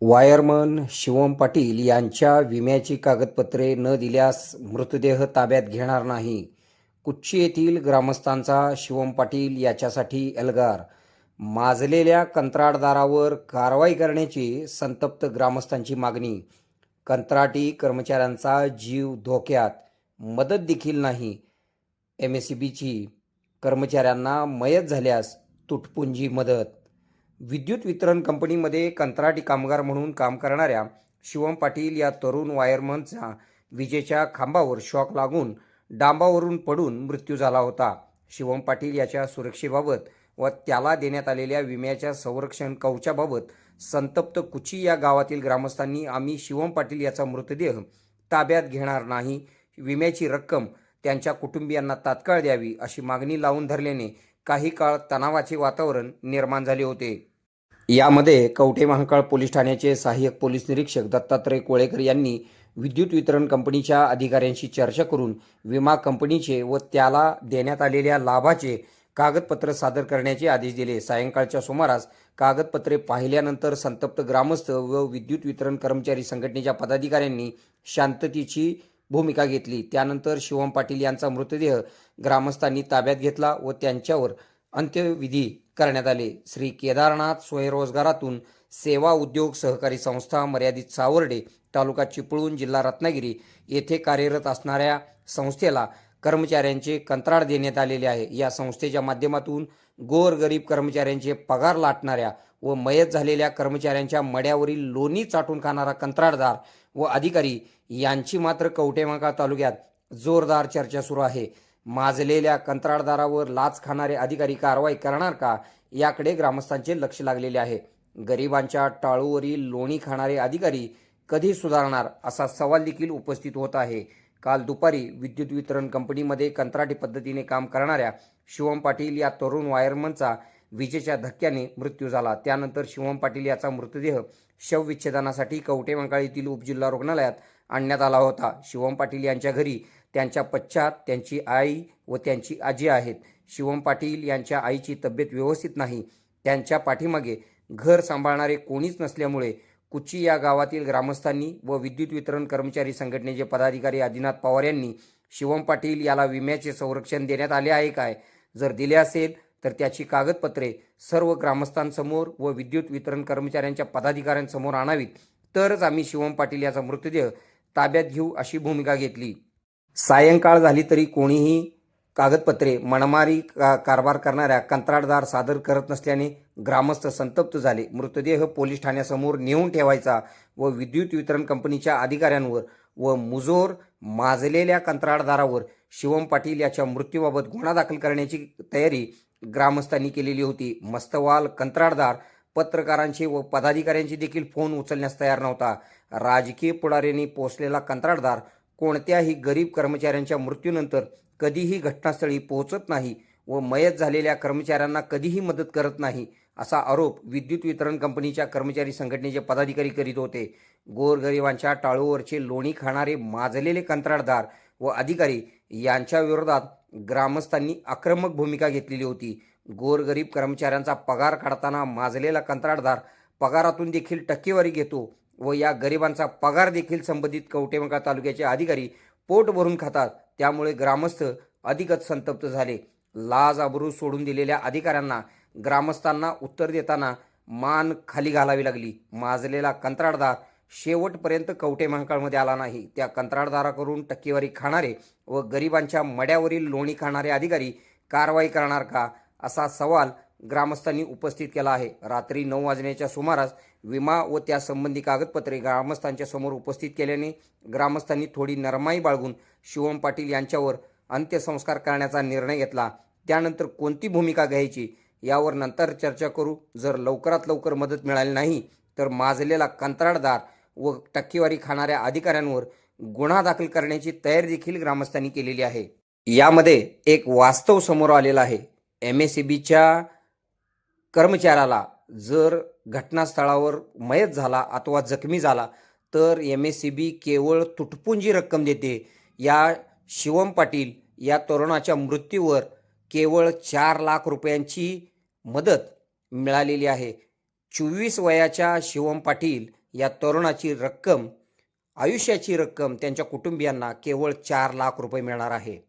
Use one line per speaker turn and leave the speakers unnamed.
Wireman Shivam Patil यांच्या विम्याची कागदपत्रे न दिल्यास मृतदेह ताब्यात घेणार नाही. कुच्ची येथील ग्रामस्थांचा शिवम पाटील याच्यासाठी एल्गार. माजलेल्या कंत्राटदारावर कारवाई करण्याची संतप्त ग्रामस्थांची मागणी. कंत्राटी कर्मचाऱ्यांचा जीव धोक्यात. मदत देखील नाही. एम एस सी बीची कर्मचाऱ्यांना मयत झाल्यास तुटपुंजी मदत. विद्युत वितरण कंपनीमध्ये कंत्राटी कामगार म्हणून काम करणाऱ्या शिवम पाटील या तरुण वायरमनचा विजेच्या खांबावर शॉक लागून डांबावरून पडून मृत्यू झाला होता. शिवम पाटील याच्या सुरक्षेबाबत व त्याला देण्यात आलेल्या विम्याच्या संरक्षण कवचाबाबत संतप्त कुची या गावातील ग्रामस्थांनी आम्ही शिवम पाटील याचा मृतदेह ताब्यात घेणार नाही. विम्याची रक्कम त्यांच्या कुटुंबियांना तात्काळ द्यावी अशी मागणी लावून धरल्याने काही काळ तणावाचे वातावरण निर्माण झाले होते. यामध्ये कवठे महाकाळ पोलीस ठाण्याचे सहाय्यक पोलीस निरीक्षक दत्तात्रय कोळेकर यांनी विद्युत वितरण कंपनीच्या अधिकाऱ्यांशी चर्चा करून विमा कंपनीचे व त्याला देण्यात आलेल्या लाभाचे कागदपत्र सादर करण्याचे आदेश दिले. सायंकाळच्या सुमारास कागदपत्रे पाहिल्यानंतर संतप्त ग्रामस्थ व विद्युत वितरण कर्मचारी संघटनेच्या पदाधिकाऱ्यांनी शांततेची भूमिका घेतली. त्यानंतर शिवम पाटील यांचा मृतदेह ग्रामस्थांनी ताब्यात घेतला व त्यांच्यावर अंत्यविधी करण्यात आले. श्री केदारनाथ स्वयंरोजगारातून सेवा उद्योग सहकारी संस्था मर्यादित सावर्डे तालुका चिपळूण जिल्हा रत्नागिरी येथे कार्यरत असणाऱ्या संस्थेला कर्मचाऱ्यांचे कंत्राट देण्यात आलेले आहे. या संस्थेच्या माध्यमातून गोरगरीब कर्मचाऱ्यांचे पगार लाटणाऱ्या व मयत झालेल्या कर्मचाऱ्यांच्या मड्यावरील लोणी चाटून खाणारा कंत्राटदार व अधिकारी यांची मात्र कवटेमाका तालुक्यात जोरदार चर्चा सुरू आहे. माजलेल्या कंत्राटदारावर लाच खाणारे अधिकारी कारवाई करणार का? याकडे ग्रामस्थांचे लक्ष लागलेले आहे. गरिबांच्या टाळूवरील लोणी खाणारे अधिकारी कधी सुधारणार असा सवाल देखील उपस्थित होत आहे. काल दुपारी विद्युत वितरण कंपनीमध्ये कंत्राटी पद्धतीने काम करणाऱ्या शिवम पाटील या तरुण वायरमनचा विजेच्या धक्क्याने मृत्यू झाला. त्यानंतर शिवम पाटील याचा मृतदेह शवविच्छेदनासाठी कवटेमंकाळ येथील उपजिल्हा रुग्णालयात आणण्यात आला होता. शिवम पाटील यांच्या घरी त्यांच्या पश्चात त्यांची आई व त्यांची आजी आहेत. शिवम पाटील यांच्या आईची तब्येत व्यवस्थित नाही. त्यांच्या पाठीमागे घर सांभाळणारे कोणीच नसल्यामुळे कुची या गावातील ग्रामस्थांनी व विद्युत वितरण कर्मचारी संघटनेचे पदाधिकारी आदिनाथ पवार यांनी शिवम पाटील याला विम्याचे संरक्षण देण्यात आले आहे काय? जर दिले असेल तर त्याची कागदपत्रे सर्व ग्रामस्थांसमोर व विद्युत वितरण कर्मचाऱ्यांच्या पदाधिकाऱ्यांसमोर आणावीत. तरच आम्ही शिवम पाटील याचा मृतदेह ताब्यात घेऊ अशी भूमिका घेतली. सायंकाळ झाली तरी कोणीही कागदपत्रे मनमारी का कारभार करणाऱ्या कंत्राटदार सादर करत नसल्याने ग्रामस्थ संतप्त झाले. मृतदेह पोलीस ठाण्यासमोर नेऊन ठेवायचा व विद्युत वितरण कंपनीच्या अधिकाऱ्यांवर व मुजोर माजलेल्या कंत्राटदारावर शिवम पाटील याच्या मृत्यूबाबत गुन्हा दाखल करण्याची तयारी ग्रामस्थांनी केलेली होती. मस्तवाल कंत्राटदार पत्रकारांचे व पदाधिकाऱ्यांचे देखील फोन उचलण्यास तयार नव्हता. राजकीय पुढाऱ्यांनी पोचलेला कंत्राटदार कोणत्याही गरीब कर्मचाऱ्यांच्या मृत्यूनंतर कधीही घटनास्थळी पोहोचत नाही व मयत झालेल्या कर्मचाऱ्यांना कधीही मदत करत नाही असा आरोप विद्युत वितरण कंपनीच्या कर्मचारी संघटनेचे पदाधिकारी करीत होते. गोरगरिबांच्या टाळूवरचे लोणी खाणारे माजलेले कंत्राटदार व अधिकारी यांच्या विरोधात ग्रामस्थांनी आक्रमक भूमिका घेतलेली होती. गोरगरीब कर्मचाऱ्यांचा पगार काढताना माजलेला कंत्राटदार पगारातून देखील टक्केवारी घेतो व या गरिबांचा पगार देखील संबंधित कवटेमका तालुक्याचे अधिकारी पोट भरून खातात. त्यामुळे ग्रामस्थ अधिकच संतप्त झाले. लाज आबरू सोडून दिलेल्या अधिकाऱ्यांना ग्रामस्थांना उत्तर देताना मान खाली घालावी लागली. माजलेला कंत्राटदार शेवटपर्यंत कवटे महाकाळमध्ये आला नाही. त्या कंत्राटदाराकडून टक्केवारी खाणारे व गरिबांच्या मड्यावरील लोणी खाणारे अधिकारी कारवाई करणार का? असा सवाल ग्रामस्थांनी उपस्थित केला आहे. रात्री नऊ वाजण्याच्या सुमारास विमा व त्यासंबंधी कागदपत्रे ग्रामस्थांच्या समोर उपस्थित केल्याने ग्रामस्थांनी थोडी नरमाई बाळगून शिवम पाटील यांच्यावर अंत्यसंस्कार करण्याचा निर्णय घेतला. त्यानंतर कोणती भूमिका घ्यायची यावर नंतर चर्चा करू. जर लवकरात लवकर मदत मिळाली नाही तर माजलेला कंत्राटदार व टक्केवारी खाणाऱ्या अधिकाऱ्यांवर गुन्हा दाखल करण्याची तयारी देखील ग्रामस्थांनी केलेली आहे. यामध्ये एक वास्तव समोर आलेला आहे. एम एस सी बीच्या कर्मचाऱ्याला जर घटनास्थळावर मयत झाला अथवा जखमी झाला तर एम एस सी बी केवळ तुटपुंजी रक्कम देते. या शिवम पाटील या तरुणाच्या मृत्यूवर केवळ चार लाख रुपयांची मदत मिळालेली आहे. चोवीस वयाच्या शिवम पाटील या तरुणाची रक्कम आयुष्याची रक्कम त्यांच्या कुटुंबियांना केवळ चार लाख रुपये मिळणार आहे.